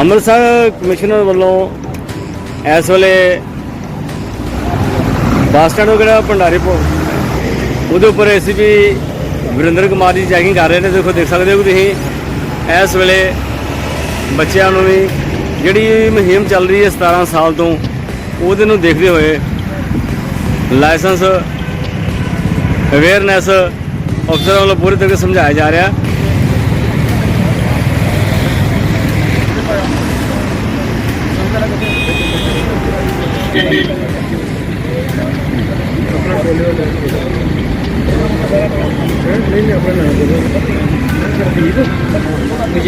Amritsar commissioner ਵੱਲੋਂ ਇਸ ਵੇਲੇ ਬੱਸ ਸਟੈਂਡ ਵਗੈਰਾ ਭੰਡਾਰੀ ਪੋ ਉਹਦੇ ਉੱਪਰ ਏਸੀਪੀ ਵਰਿੰਦਰ ਕੁਮਾਰ ਜੀ ਚੈਕਿੰਗ ਕਰ ਰਹੇ ਨੇ, ਦੇਖੋ, ਦੇਖ ਸਕਦੇ ਹੋ ਕਿ ਤੁਸੀਂ। ਇਸ ਵੇਲੇ ਬੱਚਿਆਂ ਨੂੰ ਵੀ ਜਿਹੜੀ ਮੁਹਿੰਮ ਚੱਲ ਰਹੀ ਹੈ 17 ਸਾਲ ਤੋਂ, ਉਹਦੇ ਨੂੰ ਦੇਖਦੇ ਹੋਏ ਲਾਇਸੈਂਸ ਅਵੇਅਰਨੈਸ ਅਫਸਰਾਂ ਵੱਲੋਂ ਪੂਰੀ ਤਰ੍ਹਾਂ ਸਮਝਾਇਆ ਜਾ ਰਿਹਾ। ਵਿਜੇ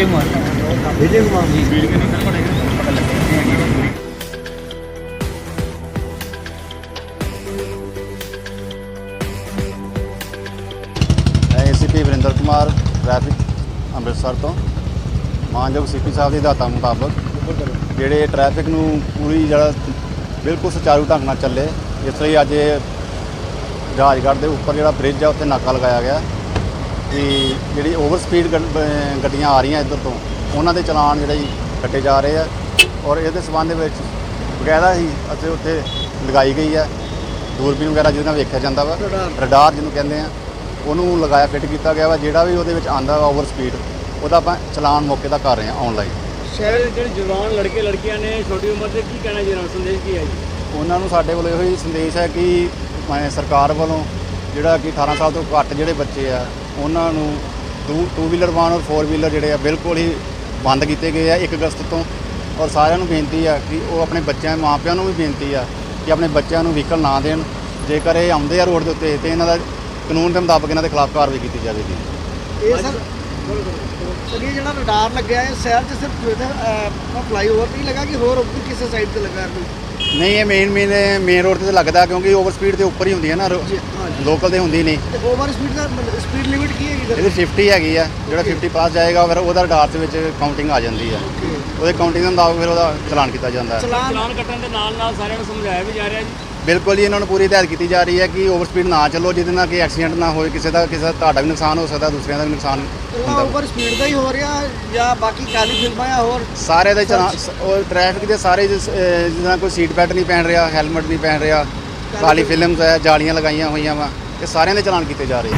ਕੁਮਾਰ ਵਿਜੇ ਕੁਮਾਰ ਜੀ ਏਸੀਪੀ ਵਰਿੰਦਰ ਕੁਮਾਰ ਟ੍ਰੈਫਿਕ ਅੰਮ੍ਰਿਤਸਰ ਤੋਂ। ਮਾਨਯੋਗ ਸੀਪੀ ਸਾਹਿਬ ਦੀ ਹਦਾਇਤਾਂ ਮੁਤਾਬਕ ਜਿਹੜੇ ਟ੍ਰੈਫਿਕ ਨੂੰ ਪੂਰੀ ਜਿਹੜਾ ਬਿਲਕੁਲ ਸੁਚਾਰੂ ਢੰਗ ਨਾਲ ਚੱਲੇ। ਇਸ ਲਈ ਅੱਜ ਇਹ ਰਾਜਗੜ੍ਹ ਦੇ ਉੱਪਰ ਜਿਹੜਾ ਬ੍ਰਿਜ ਆ ਉੱਥੇ ਨਾਕਾ ਲਗਾਇਆ ਗਿਆ ਕਿ ਜਿਹੜੀ ਓਵਰ ਸਪੀਡ ਗੱਡੀਆਂ ਆ ਰਹੀਆਂ ਇੱਧਰ ਤੋਂ ਉਹਨਾਂ ਦੇ ਚਲਾਨ ਜਿਹੜੇ ਕੱਟੇ ਜਾ ਰਹੇ ਆ ਔਰ ਇਹਦੇ ਸਬੰਧ ਵਿੱਚ ਬਕਾਇਦਾ ਹੀ ਅਤੇ ਉੱਥੇ ਲਗਾਈ ਗਈ ਹੈ ਦੂਰਬੀਨ ਵਗੈਰਾ ਜਿਹਦੇ ਨਾਲ ਵੇਖਿਆ ਜਾਂਦਾ ਵਾ। ਰਡਾਰ ਜਿਹਨੂੰ ਕਹਿੰਦੇ ਆ ਉਹਨੂੰ ਲਗਾਇਆ ਫਿੱਟ ਕੀਤਾ ਗਿਆ ਵਾ। ਜਿਹੜਾ ਵੀ ਉਹਦੇ ਵਿੱਚ ਆਂਦਾ ਵਾ ਓਵਰ ਸਪੀਡ ਉਹਦਾ ਆਪਾਂ ਚਲਾਨ ਮੌਕੇ ਦਾ ਕਰ ਰਹੇ ਹਾਂ ਆਨਲਾਈਨ ਸ਼ਹਿਰ ਦੇ ਜਿਹੜੇ ਜਵਾਨ ਲੜਕੇ ਲੜਕੀਆਂ ਨੇ ਛੋਟੀ ਉਮਰ ਦੇ ਕੀ ਕਹਿਣਾ ਜੀ ਨਾਲ ਸੰਦੇਸ਼ ਕੀ ਹੈ ਜੀ? ਉਹਨਾਂ ਨੂੰ ਸਾਡੇ ਵੱਲੋਂ ਇਹੋ ਹੀ ਸੰਦੇਸ਼ ਹੈ ਕਿ ਸਰਕਾਰ ਵੱਲੋਂ ਜਿਹੜਾ ਕਿ 18 ਸਾਲ ਤੋਂ ਘੱਟ ਜਿਹੜੇ ਬੱਚੇ ਆ ਉਹਨਾਂ ਨੂੰ ਟੂ ਟੂ ਵੀਲਰ ਵਾਹਨ ਔਰ ਫੋਰ ਵੀਲਰ ਜਿਹੜੇ ਆ ਬਿਲਕੁਲ ਹੀ ਬੰਦ ਕੀਤੇ ਗਏ ਆ 1 ਅਗਸਤ ਤੋਂ। ਔਰ ਸਾਰਿਆਂ ਨੂੰ ਬੇਨਤੀ ਆ ਕਿ ਉਹ ਆਪਣੇ ਬੱਚਿਆਂ ਮਾਪਿਆਂ ਨੂੰ ਵੀ ਬੇਨਤੀ ਆ ਕਿ ਆਪਣੇ ਬੱਚਿਆਂ ਨੂੰ ਵਹੀਕਲ ਨਾ ਦੇਣ। ਜੇਕਰ ਇਹ ਆਉਂਦੇ ਆ ਰੋਡ ਦੇ ਉੱਤੇ ਤੇ ਇਹਨਾਂ ਦਾ ਕਾਨੂੰਨ ਦੇ ਮੁਤਾਬਕ ਇਹਨਾਂ ਦੇ ਖਿਲਾਫ ਕਾਰਵਾਈ ਕੀਤੀ ਜਾਵੇਗੀ। ਇਹ ਸਰ ਸਰ ਇਹ ਜਿਹੜਾ ਰਡਾਰ ਲੱਗਿਆ ਹੈ ਸ਼ਹਿਰ 'ਚ ਸਿਰਫ ਇਹਦਾ ਫਲਾਈਓਵਰ ਤੇ ਹੀ ਲੱਗਾ ਕਿ ਹੋਰ ਉੱਪਰ ਕਿਸੇ ਸਾਈਡ ਤੇ ਲੱਗਾ ਕੋਈ? ਨਹੀਂ ਇਹ ਮੇਨ ਮੇਨ ਮੇਨ ਰੋਡ ਤੇ ਲੱਗਦਾ ਕਿਉਂਕਿ ਓਵਰ ਸਪੀਡ ਤੇ ਉੱਪਰ ਹੀ ਹੁੰਦੀ ਹੈ ਨਾ। ਲੋਕਲ ਤੇ ਹੁੰਦੀ ਨਹੀਂ। ਤੇ ਓਵਰ ਸਪੀਡ ਦਾ ਸਪੀਡ ਲਿਮਿਟ ਕੀ ਹੈਗੀ ਇਹਦੀ 50 ਹੈਗੀ ਆ ਜਿਹੜਾ 50 ਪਾਸ ਜਾਏਗਾ ਫਿਰ ਉਹਦਾ ਰਡਾਰ ਦੇ ਵਿੱਚ ਕਾਊਂਟਿੰਗ ਆ ਜਾਂਦੀ ਆ। ਉਹਦੇ ਕਾਊਂਟਿੰਗ ਦੇ ਮੁਤਾਬਕ ਫਿਰ ਉਹਦਾ ਚਲਾਨ ਕੀਤਾ ਜਾਂਦਾ। ਹੈ ਚਲਾਨ ਚਲਾਨ ਕੱਟਣ ਦੇ ਨਾਲ ਨਾਲ ਸਾਰਿਆਂ ਨੂੰ ਸਮਝਾਇਆ ਵੀ ਜਾ ਰਿਹਾ ਜੀ। ਬਿਲਕੁਲ ਜੀ ਇਹਨਾਂ ਨੂੰ ਪੂਰੀ ਹਦਾਇਤ ਕੀਤੀ ਜਾ ਰਹੀ ਹੈ ਕਿ ਓਵਰ ਸਪੀਡ ਨਾ ਚੱਲੋ ਜਿਹਦੇ ਨਾਲ ਕਿ ਐਕਸੀਡੈਂਟ ਨਾ ਹੋਏ ਕਿਸੇ ਦਾ ਕਿਸੇ ਦਾ ਤੁਹਾਡਾ ਵੀ ਨੁਕਸਾਨ ਹੋ ਸਕਦਾ ਦੂਸਰਿਆਂ ਦਾ ਵੀ ਨੁਕਸਾਨ ਹੁੰਦਾ। ਓਵਰ ਸਪੀਡ ਦਾ ਹੀ ਹੋ ਰਿਹਾ ਜਾਂ ਬਾਕੀ ਕਾਲੀ ਫਿਲਮਾਂ ਜਾਂ ਹੋਰ? ਸਾਰੇ ਦਾ ਚਲਾਨ ਉਹ ਟ੍ਰੈਫਿਕ ਦੇ ਸਾਰੇ ਜਿਹਦੇ ਕੋਈ ਸੀਟ ਬੈਲਟ ਨਹੀਂ ਪਹਿਨ ਰਿਹਾ ਹੈਲਮਟ ਨਹੀਂ ਪਹਿਨ ਰਿਹਾ ਕਾਲੀ ਫਿਲਮਸ ਹੈ ਜਾਲੀਆਂ ਲਗਾਈਆਂ ਹੋਈਆਂ ਵਾ ਇਹ ਸਾਰਿਆਂ ਦੇ ਚਲਾਨ ਕੀਤੇ ਜਾ ਰਹੇ